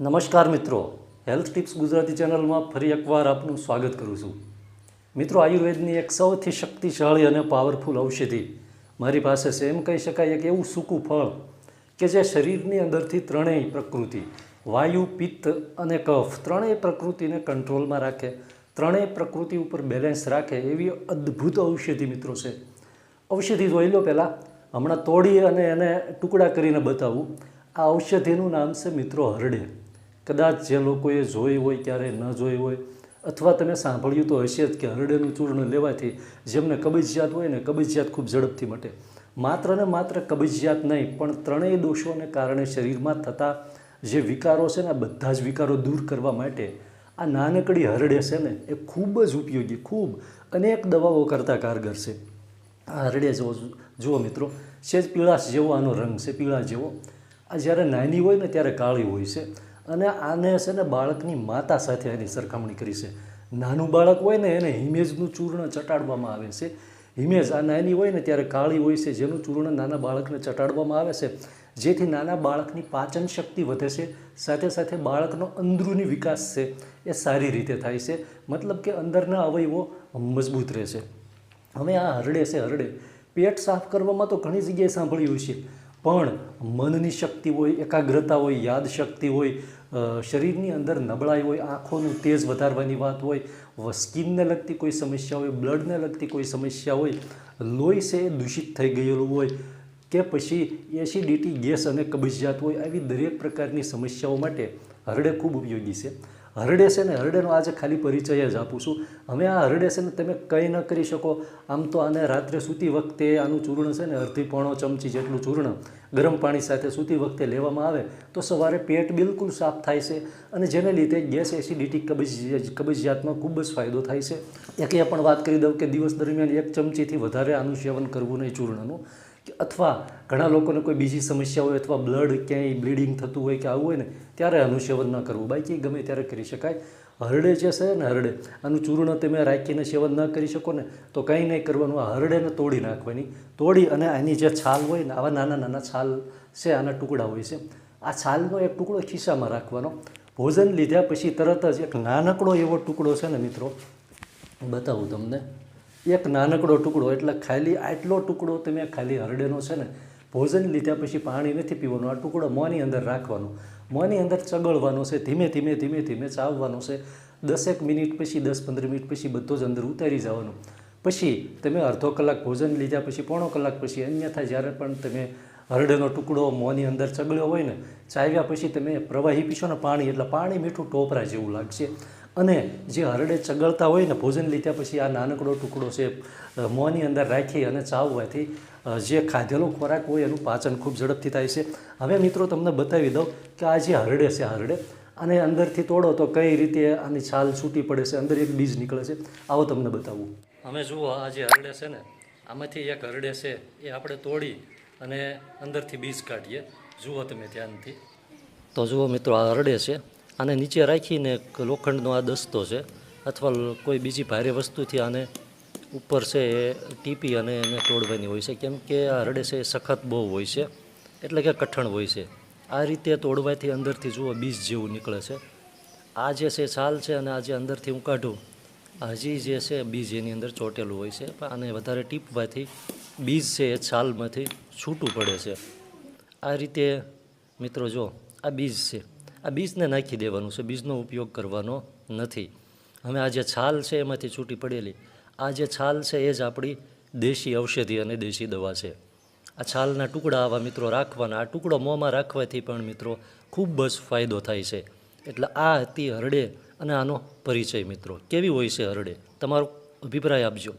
નમસ્કાર મિત્રો. Health tips Gujarati ચેનલમાં ફરી એકવાર આપનું સ્વાગત કરું છું. મિત્રો, આયુર્વેદની એક સૌથી શક્તિશાળી અને પાવરફુલ ઔષધિ. મારી પાસે છે એમ કહી શકાય એક એવું સૂકું ફળ કે જે શરીરની અંદરથી ત્રણેય પ્રકૃતિ, વાયુ, પિત્ત અને કફ ત્રણેય પ્રકૃતિને કંટ્રોલમાં રાખે, ત્રણેય પ્રકૃતિ ઉપર બેલેન્સ રાખે એવી અદ્ભુત ઔષધિ મિત્રો છે. ઔષધિ જોઈ લો પહેલાં. હમણાં તોડી અને એને ટુકડા કરીને બતાવું. આ ઔષધિનું નામ છે મિત્રો હરડે. કદાચ જે લોકોએ જોઈ હોય, ક્યારેય ન જોઈ હોય, અથવા તમે સાંભળ્યું તો હશે જ કે હરડેનું ચૂર્ણ લેવાથી જેમને કબજિયાત હોય ને કબજિયાત ખૂબ ઝડપથી મટે. માત્ર ને માત્ર કબજિયાત નહીં, પણ ત્રણેય દોષોને કારણે શરીરમાં થતા જે વિકારો છે ને, આ બધા જ વિકારો દૂર કરવા માટે આ નાનકડી હરડે છે ને, એ ખૂબ જ ઉપયોગી, ખૂબ. અનેક દવાઓ કરતાં કારગર છે. આ હરડે જુઓ જુઓ મિત્રો સેજ પીળાશ જેવો આનો રંગ છે, પીળા જેવો. આ જ્યારે નાની હોય ને, ત્યારે કાળી હોય છે. અને આને છે ને બાળકની માતા સાથે એની સરખામણી કરી છે. નાનું બાળક હોય ને એને હિમેજનું ચૂર્ણ ચટાડવામાં આવે છે. હિમેજ આ નાની હોય ને ત્યારે કાળી હોય છે, જેનું ચૂર્ણ નાના બાળકને ચટાડવામાં આવે છે. જેથી નાના બાળકની પાચન શક્તિ વધે છે, સાથે સાથે બાળકનો અંદરૂની વિકાસ છે, એ સારી રીતે થાય છે. મતલબ કે અંદરના અવયવો મજબૂત રહે છે હવે આ હરડે છે હરડે. પેટ સાફ કરવામાં તો ઘણી જગ્યાએ સાંભળ્યું છે પણ મનની શક્તિ હોય, એકાગ્રતા હોય યાદ શક્તિ હોય શરીરની અંદર નબળાઈ હોય, આંખોનું તેજ વધારવાની વાત હોય સ્કિનને લગતી કોઈ સમસ્યા હોય, બ્લડને લગતી કોઈ સમસ્યા હોય, લોહી છે એ દૂષિત થઈ ગયેલું હોય કે પછી એસિડિટી ગેસ અને કબજિયાત હોય, આવી દરેક પ્રકારની સમસ્યાઓ માટે હરડે ખૂબ ઉપયોગી છે. હરડે છે ને, હરડેનો આજે ખાલી પરિચય જ આપું છું. હવે આ હરડે છે ને, તમે કંઈ ન કરી શકો. આમ તો આને રાત્રે સૂતી વખતે આનું ચૂર્ણ છે ને, અડધી પોણો ચમચી જેટલું ચૂર્ણ ગરમ પાણી સાથે સૂતી વખતે લેવામાં આવે, તો સવારે પેટ બિલકુલ સાફ થાય છે. અને જેને લીધે ગેસ એસિડિટી કબજિયાત કબજિયાતમાં ખૂબ જ ફાયદો થાય છે. એક એ પણ વાત કરી દઉં કે દિવસ દરમિયાન એક ચમચીથી વધારે આનું સેવન કરવું નહીં ચૂર્ણનું. અથવા ઘણા લોકોને કોઈ બીજી સમસ્યા હોય અથવા બ્લડ ક્યાંય બ્લીડિંગ થતું હોય કે આવું હોય ને, ત્યારે આનું સેવન ન કરવું. બાકી ગમે ત્યારે કરી શકાય. હરડે જે છે ને હરડે, આનું ચૂર્ણ તમે રાખીને સેવન ન કરી શકો ને, તો કંઈ નહીં કરવાનું. આ હરડેને તોડી નાખવાની. તોડી અને આની જે છાલ હોય ને, આવા નાના નાના છાલ છે, આના ટુકડા હોય છે. આ છાલનો એક ટુકડો ખિસ્સામાં રાખવાનો. ભોજન લીધા પછી તરત જ એક નાનકડો એવો ટુકડો છે ને મિત્રો, બતાવું તમને. એક નાનકડો ટુકડો એટલે ખાલી આટલો ટુકડો તમે ખાલી હરડેનો છે ને. ભોજન લીધા પછી પાણી નથી પીવાનું. આ ટુકડો મોંની અંદર રાખવાનો. મોંની અંદર ચગળવાનો છે. ધીમે ધીમે ધીમે ધીમે ચાવવાનો છે. દસેક મિનિટ પછી, દસ પંદર મિનિટ પછી બધો જ અંદર ઉતારી જવાનો. પછી તમે અડધો કલાક ભોજન લીધા પછી, પોણો કલાક પછી અન્યથા જ્યારે પણ તમે હરડેનો ટુકડો મોંની અંદર ચગળ્યો હોય ને, ચાવ્યા પછી તમે પ્રવાહી પીશો ને પાણી. એટલે પાણી મીઠું ટોપરા જેવું લાગશે. અને જે હરડે ચગળતા હોય ને ભોજન લીધા પછી આ નાનકડો ટુકડો છે મોંની અંદર રાખી અને ચાવવાથી જે ખાધેલો ખોરાક હોય એનું પાચન ખૂબ ઝડપથી થાય છે. હવે મિત્રો તમને બતાવી દઉં કે આ જે હરડે છે હરડે અને અંદરથી તોડો તો કઈ રીતે આની છાલ છૂટી પડે છે, અંદર એક બીજ નીકળે છે, આવો તમને બતાવું. અમે જુઓ, આ જે હરડે છે ને, આમાંથી એક હરડે છે, એ આપણે તોડી અને અંદરથી બીજ કાઢીએ. જુઓ તમે ધ્યાનથી. તો જુઓ મિત્રો, આ હરડે છે આને નીચે રાખીને એક લોખંડનો આ દસ્તો છે, અથવા કોઈ બીજી ભારે વસ્તુથી આને ઉપર છે એ ટીપી અને એને તોડવાની હોય છે. કેમ કે આ હરડે છે એ સખત બહુ હોય છે, એટલે કે કઠણ હોય છે. આ રીતે તોડવાથી અંદરથી જુઓ બીજ જેવું નીકળે છે. આ જે છે છાલ છે અને આ જે અંદરથી હું કાઢું, હજી જે છે બીજ એની અંદર ચોટેલું હોય છે. પણ આને વધારે ટીપવાથી બીજ છે એ છાલમાંથી છૂટું પડે છે. આ રીતે મિત્રો જો આ બીજ છે. આ બીજને નાખી દેવાનું છે, બીજનો ઉપયોગ કરવાનો નથી. હવે આ જે છાલ છે એમાંથી છૂટી પડેલી, આ જે છાલ છે એ જ આપણી દેશી ઔષધિ અને દેશી દવા છે. આ છાલના ટુકડા આવા મિત્રો રાખવાના, આ ટુકડો મોંમાં રાખવાથી પણ મિત્રો ખૂબ જ ફાયદો થાય છે. એટલે આ હતી હરડે અને આનો પરિચય મિત્રો. કેવી હોય છે હરડે? તમારો અભિપ્રાય આપજો.